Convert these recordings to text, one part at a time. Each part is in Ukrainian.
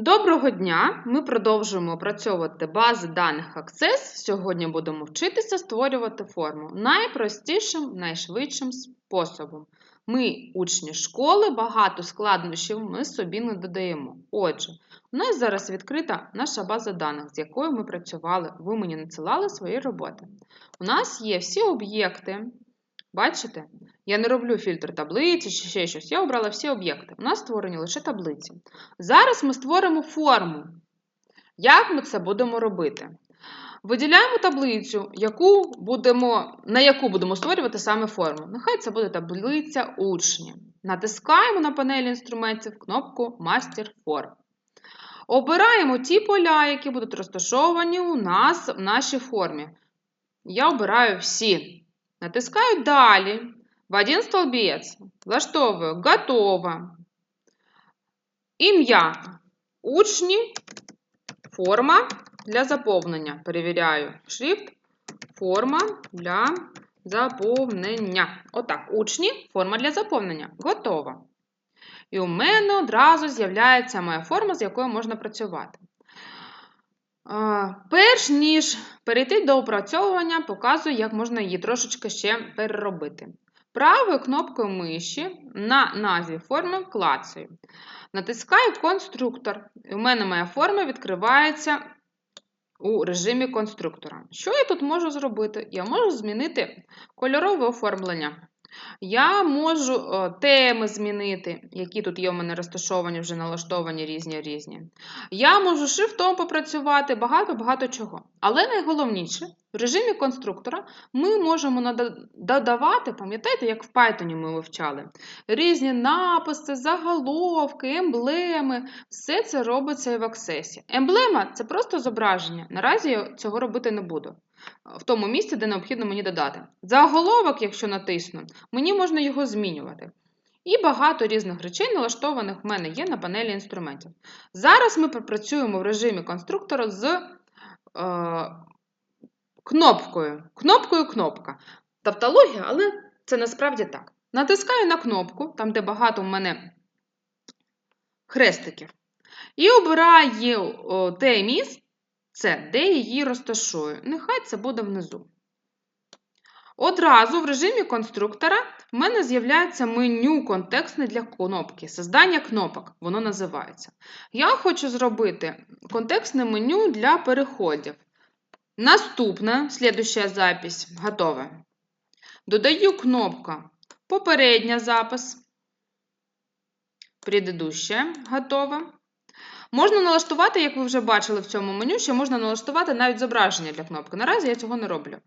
Доброго дня! Ми продовжуємо опрацьовувати бази даних Access. Сьогодні будемо вчитися створювати форму найпростішим, найшвидшим способом. Ми, учні школи, багато складнощів ми собі не додаємо. Отже, у нас зараз відкрита наша база даних, з якою ми працювали. Ви мені надсилали свої роботи. У нас є всі об'єкти. Бачите? Я не роблю фільтр таблиці чи ще щось. Я обрала всі об'єкти. У нас створені лише таблиці. Зараз ми створимо форму. Як ми це будемо робити? Виділяємо таблицю, яку будемо, на яку будемо створювати саме форму. Нехай це буде таблиця учні. Натискаємо на панелі інструментів кнопку Мастер форм. Обираємо ті поля, які будуть розташовані у нас в нашій формі. Я обираю всі. Натискаю Далі. В один столбець. Влаштовую Готово. Ім'я. Учні. Форма для заповнення. Перевіряю шрифт. Форма для заповнення. Отак. Учні. Форма для заповнення. Готово. І у мене одразу з'являється моя форма, з якою можна працювати. Перш ніж перейти до опрацьовування, показую, як можна її трошечки ще переробити. Правою кнопкою миші на назві форми клацаю. Натискаю конструктор. У мене моя форма відкривається у режимі конструктора. Що я тут можу зробити? Я можу змінити кольорове оформлення. Я можу теми змінити, які тут є у мене розташовані, вже налаштовані різні різні. Я можу шрифтом попрацювати, багато-багато чого. Але найголовніше, в режимі конструктора ми можемо додавати, пам'ятаєте, як в Python ми вивчали, різні написи, заголовки, емблеми. Все це робиться і в Access. Емблема це просто зображення. Наразі я цього робити не буду в тому місці, де необхідно мені додати. Заголовок, якщо натисну, мені можна його змінювати. І багато різних речей, налаштованих в мене є на панелі інструментів. Зараз ми попрацюємо в режимі конструктора з е, кнопкою. Кнопкою кнопка. Тавтологія, але це насправді так. Натискаю на кнопку, там, де багато в мене хрестиків, і обираю те місце, це, де її розташую. Нехай це буде внизу. Одразу в режимі конструктора в мене з'являється меню контекстне для кнопки. Создання кнопок, воно називається. Я хочу зробити контекстне меню для переходів. Наступна, слідуща запись, готова. Додаю кнопка Попередня запис. Предыдущая готова. Можна налаштувати, як ви вже бачили в цьому меню, що можна налаштувати навіть зображення для кнопки. Наразі я цього не роблю.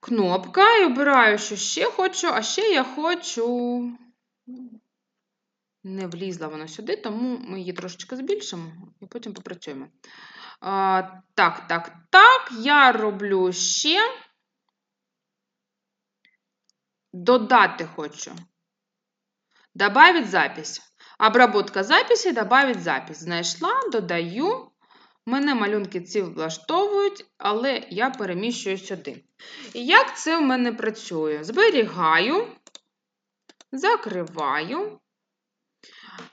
Кнопка і обираю, що ще хочу, а ще я хочу. Не влізла вона сюди, тому ми її трошечки збільшимо і потім попрацюємо. А, Так, так, так, я роблю ще. Додати хочу. Добавить запись. Обработка записі, добавить запись. Знайшла, додаю. Мене малюнки ці влаштовують, але я переміщую сюди. І як це в мене працює? Зберігаю, закриваю.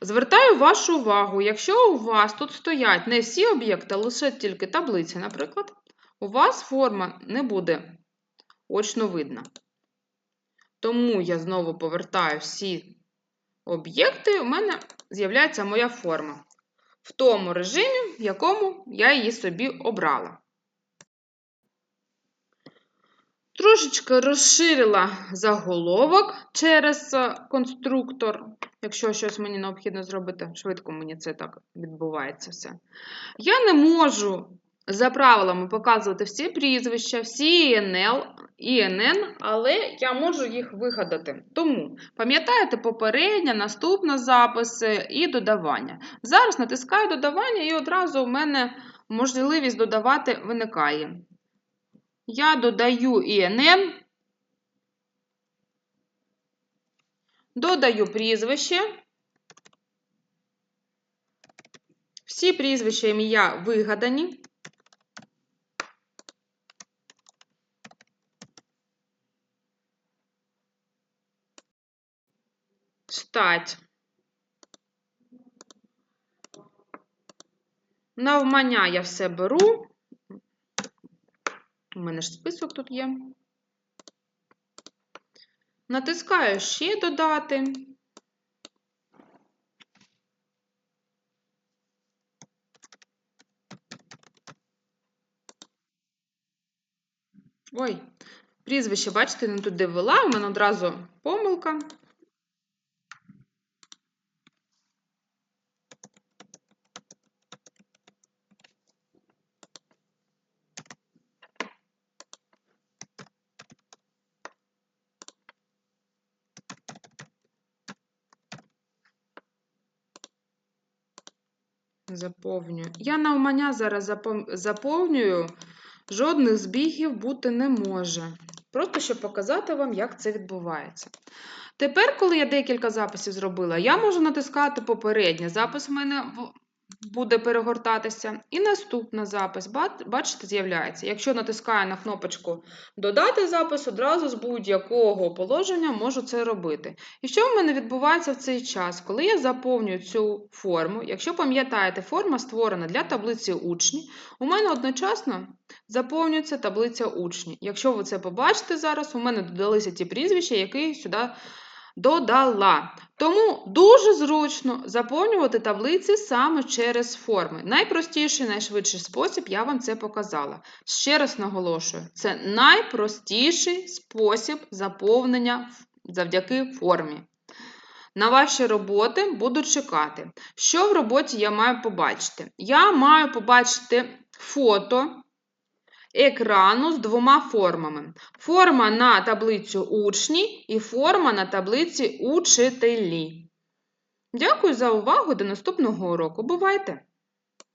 Звертаю вашу увагу, якщо у вас тут стоять не всі об'єкти, а лише тільки таблиці, наприклад, у вас форма не буде очно видна. Тому я знову повертаю всі об'єкти, у мене з'являється моя форма в тому режимі, в якому я її собі обрала. Трошечки розширила заголовок через конструктор. Якщо щось мені необхідно зробити, швидко мені це так відбувається все. Я не можу за правилами показувати всі прізвища, всі ІНЛ, ІНН, але я можу їх вигадати. Тому пам'ятаєте попередня, наступна записи і додавання. Зараз натискаю додавання, і одразу в мене можливість додавати виникає. Я додаю ІНН, додаю прізвище. Всі прізвища ім'я вигадані. Стать. Навмання я все беру. У мене ж список тут є. Натискаю ще додати. Ой, прізвище, бачите, не туди ввела, у мене одразу помилка. Заповнюю. Я навмання зараз заповнюю. Жодних збігів бути не може. Просто щоб показати вам, як це відбувається. Тепер, коли я декілька записів зробила, я можу натискати попереднє. запис в мене буде перегортатися. І наступний запис, бачите, з'являється. Якщо натискаю на кнопочку Додати запис, одразу з будь-якого положення можу це робити. І що в мене відбувається в цей час? Коли я заповнюю цю форму, якщо пам'ятаєте, форма створена для таблиці учні, у мене одночасно заповнюється таблиця учні. Якщо ви це побачите зараз, у мене додалися ті прізвища, які сюди додала. Тому дуже зручно заповнювати таблиці саме через форми. Найпростіший, найшвидший спосіб, я вам це показала. Ще раз наголошую, це найпростіший спосіб заповнення завдяки формі. На ваші роботи буду чекати. Що в роботі я маю побачити? Я маю побачити фото екрану з двома формами. Форма на таблицю учні і форма на таблиці учителі. Дякую за увагу. До наступного уроку. Бувайте!